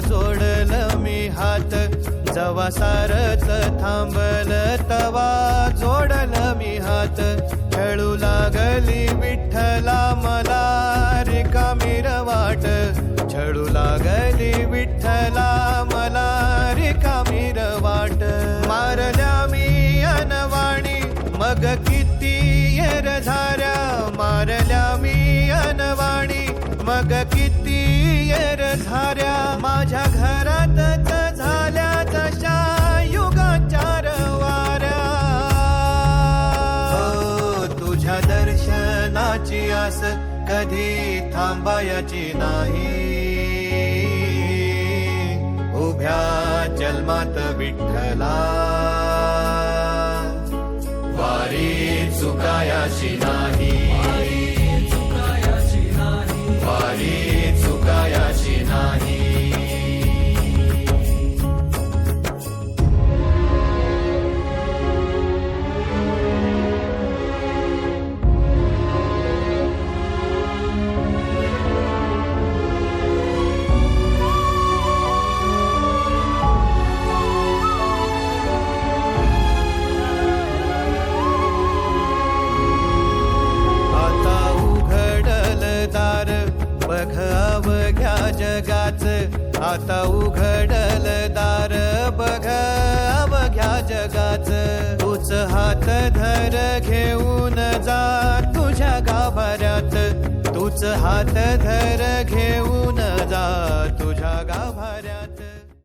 जोडल मी हात जवा सारच थांबल तवा. जोडल मी हात खेळू लागली विठ्ठला मला. रिकामी वाट छळू लागली विठ्ठला मला. रिकामी वाट मारल्या मी अनवाणी. मग किती येर झाऱ्या मारल्या मी अनवाणी. मग किती येर झाऱ्या दर्शनाची आस कधी थांबायची नाही. उभ्या जन्मात विठ्ठला. वारी चुकायाची नाही. आता उघडल दार बघ अवघ्या जगाच. तूच हात धर घेऊन जा तुझ्या गाभाऱ्यात. तूच हात धर घेऊन जा तुझ्या गाभाऱ्यात.